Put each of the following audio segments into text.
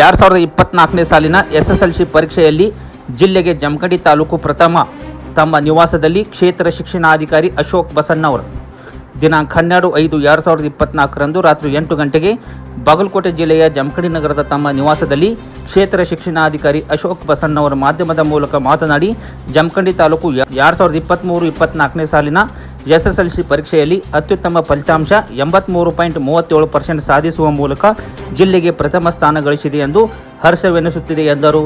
ಎರಡು ಸಾವಿರದ ಇಪ್ಪತ್ನಾಲ್ಕನೇ ಸಾಲಿನ ಎಸ್ಎಸ್ಎಲ್ಸಿ ಪರೀಕ್ಷೆಯಲ್ಲಿ ಜಿಲ್ಲೆಗೆ ಜಮಖಂಡಿ ತಾಲೂಕು ಪ್ರಥಮ ತಮ್ಮ ನಿವಾಸದಲ್ಲಿ ಕ್ಷೇತ್ರ ಶಿಕ್ಷಣಾಧಿಕಾರಿ ಅಶೋಕ್ ಬಸಣ್ಣವರು. ದಿನಾಂಕ ಹನ್ನೆರಡು ಐದು ಎರಡು ಸಾವಿರದ ಇಪ್ಪತ್ನಾಲ್ಕರಂದು ರಾತ್ರಿ ಎಂಟು ಗಂಟೆಗೆ ಬಾಗಲಕೋಟೆ ಜಿಲ್ಲೆಯ ಜಮಖಂಡಿ ನಗರದ ತಮ್ಮ ನಿವಾಸದಲ್ಲಿ ಕ್ಷೇತ್ರ ಶಿಕ್ಷಣಾಧಿಕಾರಿ ಅಶೋಕ್ ಬಸಣ್ಣವರ ಮಾಧ್ಯಮದ ಮೂಲಕ ಮಾತನಾಡಿ, ಜಮಖಂಡಿ ತಾಲೂಕು ಎರಡು ಸಾವಿರದ ಇಪ್ಪತ್ತ್ಮೂರು ಇಪ್ಪತ್ನಾಲ್ಕನೇ ಸಾಲಿನ ಎಸ್ಎಸ್ಎಲ್ಸಿ ಪರೀಕ್ಷೆಯಲ್ಲಿ ಅತ್ಯುತ್ತಮ ಫಲಿತಾಂಶ ಎಂಬತ್ತ್ಮೂರು ಪಾಯಿಂಟ್ ಮೂವತ್ತೇಳು ಪರ್ಸೆಂಟ್ ಸಾಧಿಸುವ ಮೂಲಕ ಜಿಲ್ಲೆಗೆ ಪ್ರಥಮ ಸ್ಥಾನ ಗಳಿಸಿದೆ ಎಂದು ಹರ್ಷವೆನಿಸುತ್ತಿದೆ ಎಂದರು.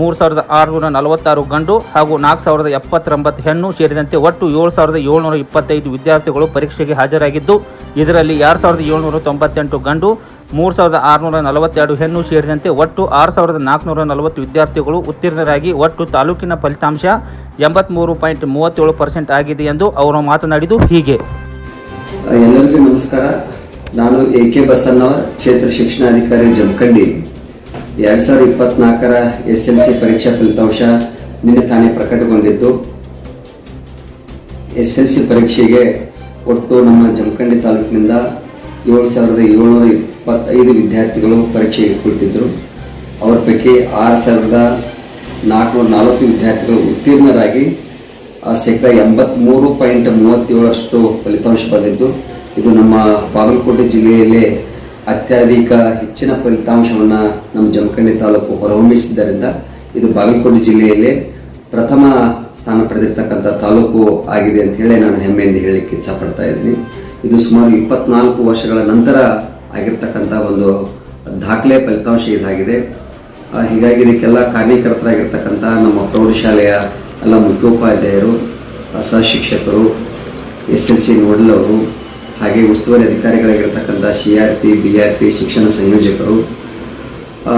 ಮೂರು ಸಾವಿರದ ಆರುನೂರ ನಲವತ್ತಾರು ಗಂಡು ಹಾಗೂ ನಾಲ್ಕು ಸಾವಿರದ ಎಪ್ಪತ್ತೊಂಬತ್ತು ಹೆಣ್ಣು ಸೇರಿದಂತೆ ಒಟ್ಟು ಏಳು ಸಾವಿರದ ಏಳ್ನೂರ ಇಪ್ಪತ್ತೈದು ವಿದ್ಯಾರ್ಥಿಗಳು ಪರೀಕ್ಷೆಗೆ ಹಾಜರಾಗಿದ್ದು, ಇದರಲ್ಲಿ ಎರಡು ಸಾವಿರದ ಏಳ್ನೂರ ತೊಂಬತ್ತೆಂಟು ಗಂಡು, ಮೂರು ಸಾವಿರದ ಆರುನೂರ ನಲವತ್ತೆರಡು ಹೆಣ್ಣು ಸೇರಿದಂತೆ ಒಟ್ಟು ಆರು ಸಾವಿರದ ನಾಲ್ಕುನೂರ ನಲವತ್ತು ವಿದ್ಯಾರ್ಥಿಗಳು ಉತ್ತೀರ್ಣರಾಗಿ ಒಟ್ಟು ತಾಲೂಕಿನ ಫಲಿತಾಂಶ ಎಂಬತ್ತ್ಮೂರು ಪಾಯಿಂಟ್ ಮೂವತ್ತೇಳು ಪರ್ಸೆಂಟ್ ಆಗಿದೆ ಎಂದು ಅವರು ಮಾತನಾಡಿದ್ದು ಹೀಗೆ. ಎಲ್ಲರಿಗೂ ನಮಸ್ಕಾರ. ನಾನು ಎ ಕೆ ಬಸನ್ನವರ್ ಕ್ಷೇತ್ರ ಶಿಕ್ಷಣಾಧಿಕಾರಿ ಜಮಖಂಡಿ. ಎರಡ್ ಸಾವಿರದ ಇಪ್ಪತ್ನಾಲ್ಕರ ಎಸ್ ಎಲ್ ಸಿ ಪರೀಕ್ಷಾ ಫಲಿತಾಂಶ ನಿನ್ನೆ ತಾನೇ ಪ್ರಕಟಗೊಂಡಿದ್ದು. ಎಸ್ ಎಲ್ ಸಿ ಪರೀಕ್ಷೆಗೆ ಒಟ್ಟು ನಮ್ಮ ಜಮಖಂಡಿ ತಾಲೂಕಿನಿಂದ ಏಳು ಸಾವಿರದ ಏಳ್ನೂರ ಇಪ್ಪತ್ತೈದು ವಿದ್ಯಾರ್ಥಿಗಳು ಪರೀಕ್ಷೆಗೆ ಕುಳಿತಿದ್ದರು ಅವರ ಪೈಕಿ ಆರು ಸಾವಿರದ ನಾಲ್ಕುನೂರ ನಲವತ್ತು ವಿದ್ಯಾರ್ಥಿಗಳು ಉತ್ತೀರ್ಣರಾಗಿ ಶೇಕಡ ಎಂಬತ್ತ್ಮೂರು ಪಾಯಿಂಟ್ ಮೂವತ್ತೇಳರಷ್ಟು ಫಲಿತಾಂಶ ಬಂದಿದ್ದು, ಇದು ನಮ್ಮ ಬಾಗಲಕೋಟೆ ಜಿಲ್ಲೆಯಲ್ಲೇ ಅತ್ಯಧಿಕ ಹೆಚ್ಚಿನ ಫಲಿತಾಂಶವನ್ನು ನಮ್ಮ ಜಮಖಂಡಿ ತಾಲೂಕು ಹೊರಹೊಮ್ಮಿಸಿದ್ದರಿಂದ ಇದು ಬಾಗಲಕೋಟೆ ಜಿಲ್ಲೆಯಲ್ಲೇ ಪ್ರಥಮ ಸ್ಥಾನ ಪಡೆದಿರ್ತಕ್ಕಂಥ ತಾಲೂಕು ಆಗಿದೆ ಅಂತ ಹೇಳಿ ನಾನು ಹೆಮ್ಮೆಯಿಂದ ಹೇಳಲಿಕ್ಕೆ ಇಚ್ಛಪಡ್ತಾ ಇದ್ದೀನಿ. ಇದು ಸುಮಾರು ಇಪ್ಪತ್ನಾಲ್ಕು ವರ್ಷಗಳ ನಂತರ ಆಗಿರ್ತಕ್ಕಂಥ ಒಂದು ದಾಖಲೆ ಫಲಿತಾಂಶ ಇದಾಗಿದೆ. ಹೀಗಾಗಿ ಇದಕ್ಕೆಲ್ಲ ಕಾರ್ಯಕರ್ತರಾಗಿರ್ತಕ್ಕಂಥ ನಮ್ಮ ಪ್ರೌಢಶಾಲೆಯ ಎಲ್ಲ ಮುಖ್ಯೋಪಾಧ್ಯಾಯರು ಸಹ ಸಹಶಿಕ್ಷಕರು, ಎಸ್ ಎಲ್ ಸಿ ನೋಡಲ್ ಹಾಗೆ ಉಸ್ತುವಾರಿ ಅಧಿಕಾರಿಗಳಾಗಿರ್ತಕ್ಕಂಥ C R P, B R P ಶಿಕ್ಷಣ ಸಂಯೋಜಕರು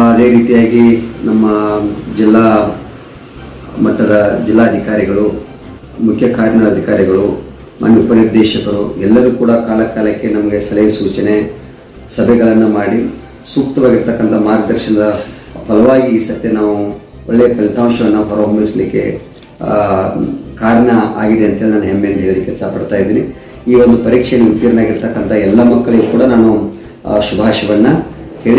ಅದೇ ರೀತಿಯಾಗಿ ನಮ್ಮ ಜಿಲ್ಲಾ ಮಟ್ಟದ ಜಿಲ್ಲಾಧಿಕಾರಿಗಳು, ಮುಖ್ಯ ಕಾರ್ಯನಿರ್ವಹಣಾಧಿಕಾರಿಗಳು, ಮಾನ್ಯ ಉಪನಿರ್ದೇಶಕರು, ಎಲ್ಲರೂ ಕೂಡ ಕಾಲ ಕಾಲಕ್ಕೆ ನಮಗೆ ಸಲಹೆ ಸೂಚನೆ ಸಭೆಗಳನ್ನು ಮಾಡಿ ಸೂಕ್ತವಾಗಿರ್ತಕ್ಕಂಥ ಮಾರ್ಗದರ್ಶನದ ಫಲವಾಗಿ ಈ ಸತ್ಯ ನಾವು ಒಳ್ಳೆಯ ಫಲಿತಾಂಶವನ್ನು ಹೊರಹೊಮ್ಮಿಸಲಿಕ್ಕೆ ಕಾರಣ ಆಗಿದೆ ಅಂತೇಳಿ ನಾನು ಹೆಮ್ಮೆಯಿಂದ ಹೇಳಲಿಕ್ಕೆ ಇಚ್ಛಪಡ್ತಾ ಇದ್ದೀನಿ. ಈ ಒಂದು ಪರೀಕ್ಷೆಯಲ್ಲಿ ಉತ್ತೀರ್ಣ ಆಗಿರ್ತಕ್ಕಂಥ ಎಲ್ಲ ಮಕ್ಕಳಿಗೂ ಕೂಡ ನಾನು ಶುಭಾಶಯವನ್ನು